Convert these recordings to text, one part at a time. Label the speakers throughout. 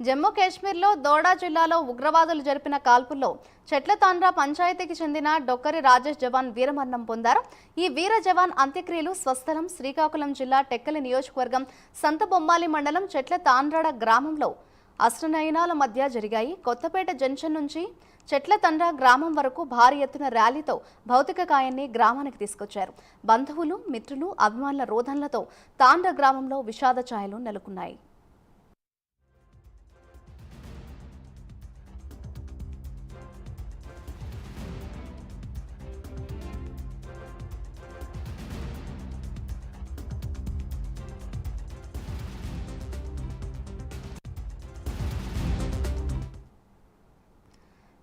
Speaker 1: జమ్మూ కాశ్మీర్లో దోడా జిల్లాలో ఉగ్రవాదులు జరిపిన కాల్పుల్లో చెట్లతాండ్ర పంచాయతీకి చెందిన డొక్కరి రాజేష్ జవాన్ వీరమరణం పొందారు. ఈ వీర జవాన్ అంత్యక్రియలు స్వస్థలం శ్రీకాకుళం జిల్లా టెక్కలి నియోజకవర్గం సంతబొమ్మాలి మండలం చెట్ల తాండ్రాడ గ్రామంలో అష్టనయనాల మధ్య జరిగాయి. కొత్తపేట జంక్షన్ నుంచి చెట్ల తండ్ర గ్రామం వరకు భారీ ఎత్తున ర్యాలీతో భౌతిక కాయాన్ని గ్రామానికి తీసుకొచ్చారు. బంధువులు మిత్రులు అభిమానుల రోధనలతో తాండ్ర గ్రామంలో విషాద ఛాయలు నెలకొన్నాయి.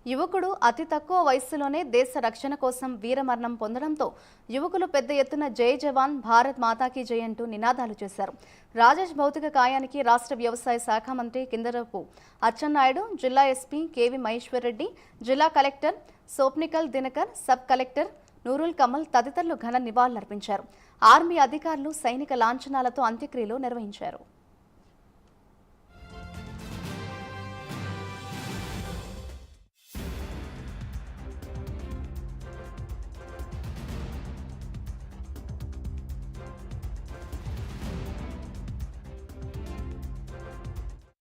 Speaker 1: యువకుడు అతి తక్కువ వయస్సులోనే దేశ రక్షణ కోసం వీరమరణం పొందడంతో యువకులు పెద్ద ఎత్తున జై జవాన్ భారత్ మాతాకి జై అంటూ నినాదాలు చేశారు. రాజేష్ భౌతిక కాయానికి రాష్ట్ర వ్యవసాయ శాఖ మంత్రి కిందరపు అచ్చెన్నాయుడు జిల్లా ఎస్పీ కేవి మహేశ్వర్రెడ్డి జిల్లా కలెక్టర్ సోప్నికల్ దినకర్ సబ్ కలెక్టర్ నూరుల్ కమల్ తదితరులు ఘన నివాళులర్పించారు. ఆర్మీ అధికారులు సైనిక లాంఛనాలతో అంత్యక్రియలు నిర్వహించారు.